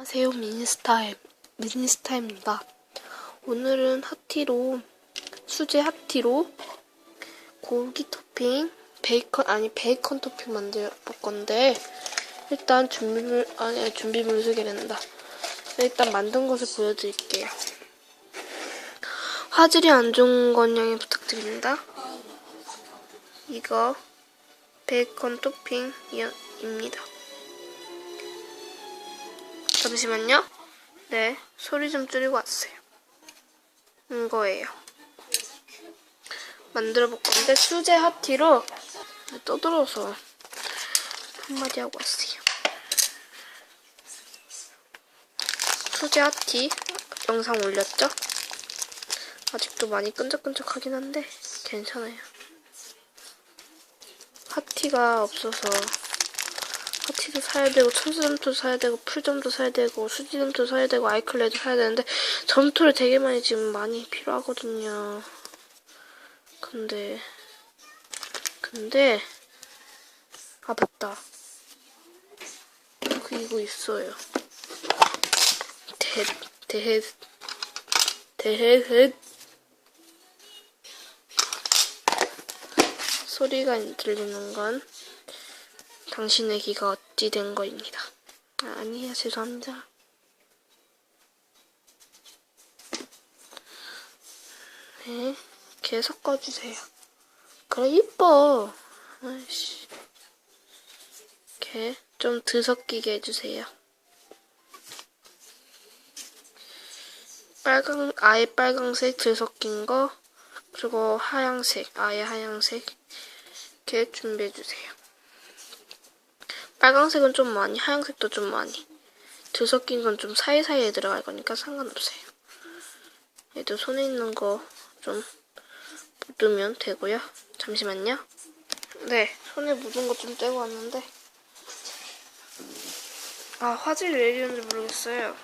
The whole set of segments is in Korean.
안녕하세요 미니스타입 미니스타입니다. 오늘은 핫티로 수제 핫티로 고기 토핑 베이컨 아니 베이컨 토핑 만들 볼 건데 일단 준비물 아니 준비물 소개된다. 일단 만든 것을 보여드릴게요. 화질이 안 좋은 건 양해 부탁드립니다. 이거 베이컨 토핑입니다. 잠시만요. 네, 소리 좀 줄이고 왔어요. 이거예요. 만들어 볼 건데 수제 핫티로 떠들어서 한마디 하고 왔어요. 수제 핫티 영상 올렸죠? 아직도 많이 끈적끈적하긴 한데 괜찮아요. 핫티가 없어서 파티도 사야 되고 천수점도 사야 되고 풀점도 사야 되고 수지점도 사야 되고 아이클레도 사야 되는데 점토를 되게 많이 지금 많이 필요하거든요. 근데 근데 아 맞다. 그리고 있어요. 대 대해 대해 소리가 들리는 건 당신의 귀가 어찌 된 거입니다. 아, 아니에요, 죄송합니다. 네, 개 섞어주세요. 그래, 이뻐. 아이씨. 개, 좀 드섞이게 해주세요. 빨강, 아예 빨강색 드섞인 거, 그리고 하양색, 아예 하양색, 이렇게 준비해주세요. 빨강색은 좀 많이, 하얀색도 좀 많이. 들섞인 건 좀 사이사이에 들어갈 거니까 상관없어요. 얘도 손에 있는 거 좀 묻으면 되고요. 잠시만요. 네, 손에 묻은 거좀 떼고 왔는데 아, 화질이 왜 이러는지 모르겠어요.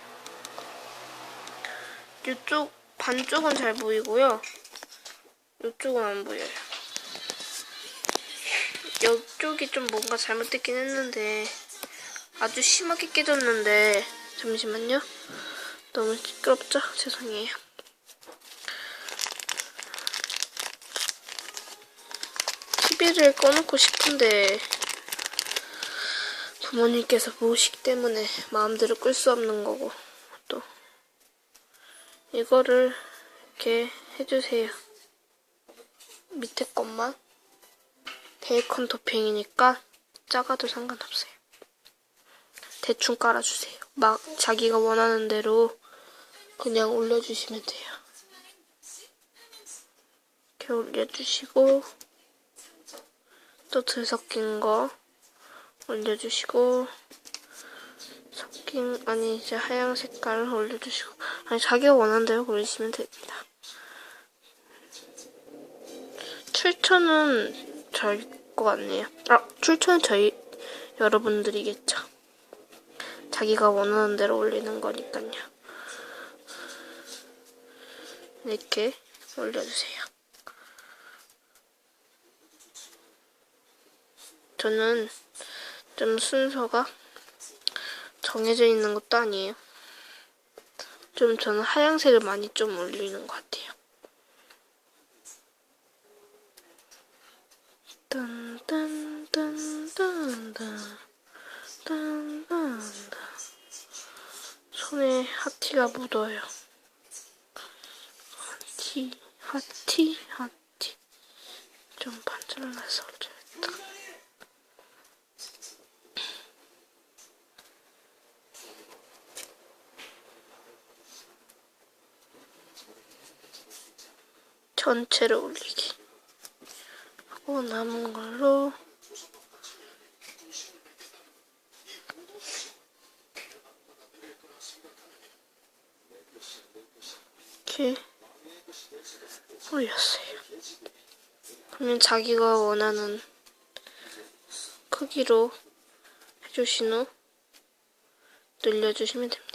이쪽 반쪽은 잘 보이고요. 이쪽은 안 보여요. 이쪽이 좀 뭔가 잘못됐긴 했는데 아주 심하게 깨졌는데 잠시만요. 너무 시끄럽죠? 죄송해요. TV를 꺼놓고 싶은데 부모님께서 보시기 때문에 마음대로 끌 수 없는 거고 또 이거를 이렇게 해주세요. 밑에 것만 베이컨 토핑이니까 작아도 상관없어요. 대충 깔아주세요. 막 자기가 원하는 대로 그냥 올려주시면 돼요. 이렇게 올려주시고 또 들 섞인 거 올려주시고 섞인 아니 이제 하얀 색깔 올려주시고 아니 자기가 원하는 대로 올리시면 됩니다. 출처는 저희 것 같네요. 아 출처는 저희 여러분들이겠죠. 자기가 원하는 대로 올리는 거니까요. 이렇게 올려주세요. 저는 좀 순서가 정해져 있는 것도 아니에요. 좀 저는 하얀색을 많이 좀 올리는 것 같아요. 딴딴딴딴 딴딴딴 손에 하티가 묻어요. 하티, 하티, 하티. 좀 반절나서 올려야겠다. 전체를 올리기. 하고 남은 걸로 이렇게 올렸어요. 그러면 자기가 원하는 크기로 해주신 후 늘려주시면 됩니다.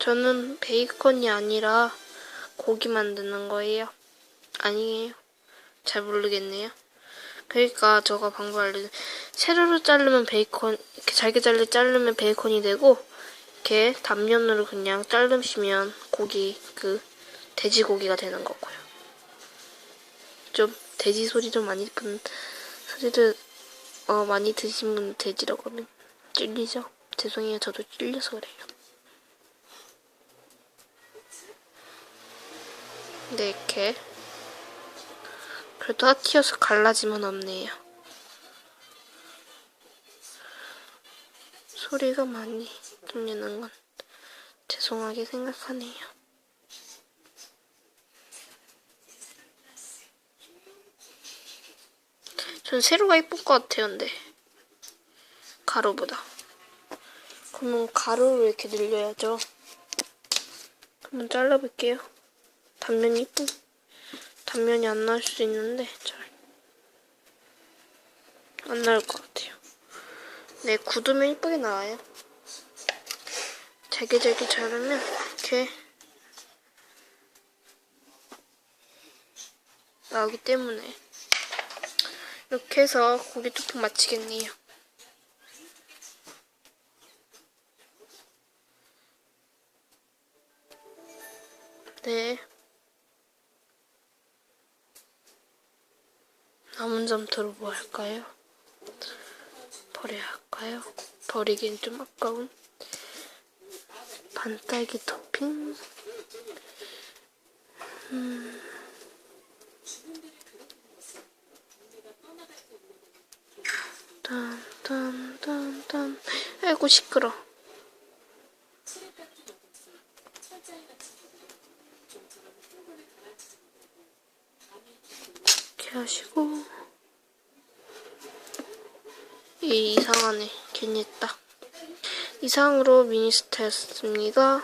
저는 베이컨이 아니라 고기 만드는 거예요. 아니에요. 잘 모르겠네요. 그러니까 저가 방법 알려 세로로 자르면 베이컨 이렇게 잘게 잘게 자르면 베이컨이 되고 이렇게 단면으로 그냥 자르시면 고기 그 돼지고기가 되는 거고요. 좀 돼지 소리 좀 많이 분 소리를 어 많이 드신 분 돼지라고 하면 찔리죠. 죄송해요. 저도 찔려서 그래요. 네 이렇게 그래도 핫티어서 갈라짐은 없네요. 소리가 많이 들리는 건 죄송하게 생각하네요. 전 세로가 이쁠 것 같아요, 근데. 가로보다. 그러면 가로를 이렇게 늘려야죠. 한번 잘라볼게요. 단면이 이쁜, 단면이 안 나올 수 있는데, 잘. 안 나올 것 같아요. 네, 굳으면 이쁘게 나와요. 잘게 잘게 자르면, 이렇게. 나오기 때문에. 이렇게 해서 고기 뚜껑 마치겠네요. 네. 남은 점토로 뭐 할까요? 버려야 할까요? 버리긴 좀 아까운. 반딸기 토핑. 딴딴딴딴 아이고 시끄러 이렇게 하시고 이 이상하네. 괜히 했다. 이상으로 미니스타였습니다